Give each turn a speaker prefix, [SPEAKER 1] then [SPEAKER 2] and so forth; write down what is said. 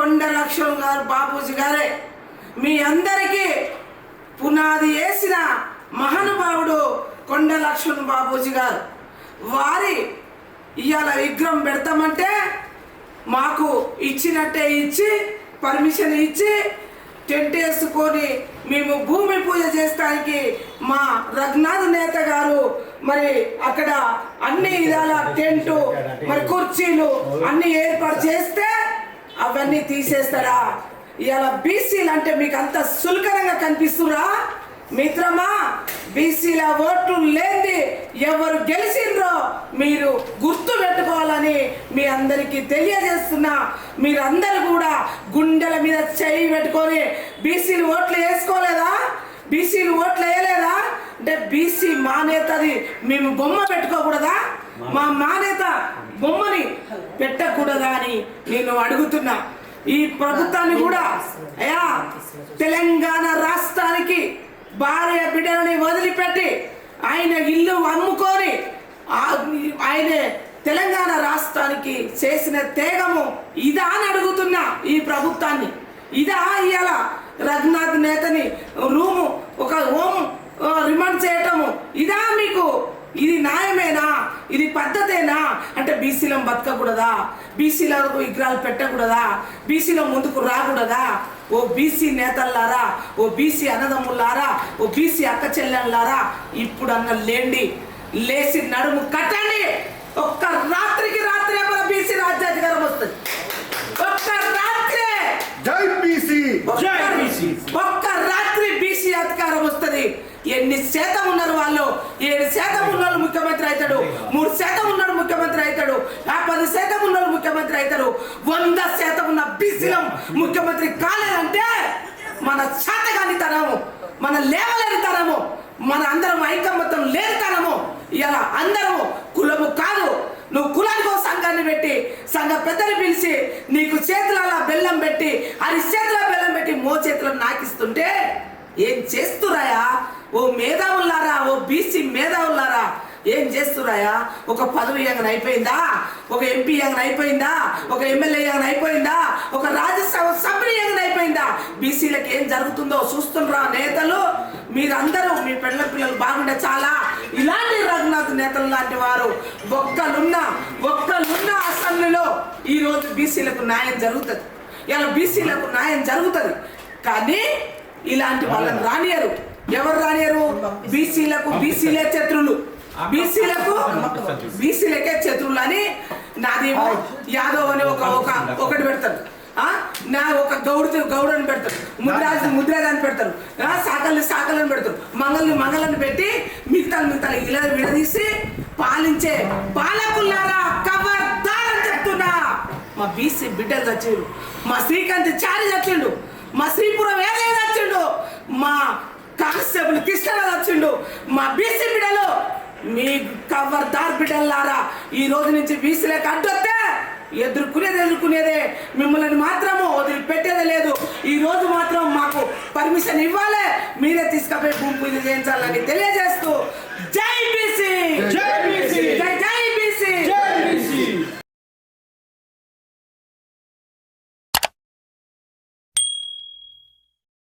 [SPEAKER 1] కొండ లక్ష్మణ్ గారు బాపూజీ గారే. మీ అందరికీ పునాది వేసిన మహానుభావుడు కొండ లక్ష్మణ్ బాపూజీ గారు. వారి ఇవాళ విగ్రహం పెడతామంటే మాకు ఇచ్చినట్టే ఇచ్చి పర్మిషన్ ఇచ్చి టెంట్ వేసుకొని మేము భూమి పూజ చేస్తానికి మా రఘునాథ్ నేత గారు మరి అక్కడ అన్ని విధాల టెంట్ మరి కుర్చీలు అన్ని ఏర్పాటు చేస్తే అవన్నీ తీసేస్తారా ఇవాళ బీసీలు అంటే మీకు అంత సులకరంగా కనిపిస్తురా మిత్రమా బీసీల ఓట్లు లేని ఎవరు గెలిచిండ్రో మీరు గుర్తు పెట్టుకోవాలని మీ అందరికీ తెలియజేస్తున్నా. మీరందరూ కూడా గుండెల మీద చేయి పెట్టుకొని బీసీలు ఓట్లు వేసుకోలేదా? బీసీలు ఓట్లు వేయలేదా? అంటే బీసీ మానేతది మేము బొమ్మ పెట్టుకోకూడదా? మా మానేత బొమ్మని పెట్టకూడదా అని నేను అడుగుతున్నా. ఈ ప్రభుత్వాన్ని కూడా అయా తెలంగాణ రాష్ట్రానికి భార్య బిడ్డలని వదిలిపెట్టి ఆయన ఇల్లు అమ్ముకొని ఆయన తెలంగాణ రాష్ట్రానికి చేసిన తేగము ఇదా అని అడుగుతున్నా ఈ ప్రభుత్వాన్ని. ఇదా ఇవాళ రఘునాథ్ నేతని రూము ఒక హోమ్ రిమాండ్ చేయటము ఇదా మీకు? ఇది న్యాయమేనా? ఇది పద్ధతేనా? అంటే బీసీలో బతకకూడదా? బీసీలకు విగ్రహాలు పెట్టకూడదా? బీసీలో ముందుకు రాకూడదా? ఓ బీసీ నేతల్లారా ఓ బీసీ అన్నదమ్ములారా ఓ బీసీ అక్క చెల్లెళ్ళారా ఇప్పుడు అన్న లేండి. లేచి నడుము కట్టండి. ఒక్క రాత్రికి రాత్రే మన బీసీ రాజ్యాధికారం వస్తుంది. ఒక్క రాత్రే.
[SPEAKER 2] జై బీసీ.
[SPEAKER 1] జై బీసీ. ఒక్క రాత్రి బీసీ అధికారం వస్తుంది. ఎన్ని శాతం ఉన్నారు వాళ్ళు? ఏడు శాతం మూడు శాతం ఉన్నాడు ముఖ్యమంత్రి అవుతాడు. ఆ పది శాతం ఉన్నాడు ముఖ్యమంత్రి అవుతాడు. వంద శాతం ఉన్న బీసీలం ముఖ్యమంత్రి కాలేదంటే మన చేతగానితనము మన లేవలేనితనము మన అందరం ఐకమత్యం లేనితనము. ఇలా అందరము కులము కాదు. నువ్వు కులానికి సంఘాన్ని పెట్టి సంఘ పెద్దలు పిలిచి నీకు చేతులలో బెల్లం పెట్టి అది చేతుల బెల్లం పెట్టి మో చేతులను నాకిస్తుంటే ఏం చేస్తురాయా? ఓ మేధావులారా ఓ బీసీ మేధావులారా ఏం చేస్తురాయా ఒక పదవి ఏమైనా అయిపోయిందా? ఒక ఎంపీ ఏమైనా అయిపోయిందా? ఒక ఎమ్మెల్యే ఏమైనా అయిపోయిందా? ఒక రాజ్యసభ సభ్యులు ఏమైనా అయిపోయిందా? బీసీలకు ఏం జరుగుతుందో చూస్తుండ్రా నేతలు. మీరందరూ మీ పిల్లల పిల్లలు బాగుండే చాలా. ఇలాంటి రఘునాథ్ నేతలు లాంటి వారు ఒక్కలున్న ఒక్కలున్న అసెంబ్లీలో ఈ రోజు బీసీలకు న్యాయం జరుగుతుంది. ఇలా బీసీలకు న్యాయం జరుగుతుంది. కానీ ఇలాంటి వాళ్ళని రానియరు. ఎవరు రానియరు? బీసీలకు బీసీలే శత్రులు. బీసీలకు బీసీలకే శత్రువులు అని నాదేమో యాదవ్ అని ఒక ఒక ఒకటి పెడతారు ఆ? నా ఒక గౌడు గౌడు అని పెడతారు ముద్రాజు ముద్రాజ్ అని పెడతారు సాకల్ని సాకలని పెడతారు మంగళని మంగళని పెట్టి మిగతాలు మిగతాలు ఇలా విడదీసి పాలించే పాలకుల్లారా? కబర్దార్ అని చెప్తున్నా. మా బీసీ బిడ్డలు చచ్చిండు మా శ్రీకాంత్ చారి చచ్చిండు. మా శ్రీపురం ఏదైనా చచ్చిండు. మా కానిస్టేబుల్ కృష్ణరాజు వచ్చిండు మా బీసీ బిడ్డలు మీ కవర్దార్ బిడ్డలారా ఈ రోజు నుంచి బీసీలకు అడ్డొస్తే ఎదుర్కొనేది ఎదుర్కొనేదే. మిమ్మల్ని మాత్రము వదిలిపెట్టేదే లేదు. ఈ రోజు మాత్రం మాకు పర్మిషన్ ఇవ్వాలి. మీరే తీసుకపోయి భూమి పూజ చేయించాలని తెలియజేస్తూ. జై బీసీ!
[SPEAKER 2] జై బీసీ!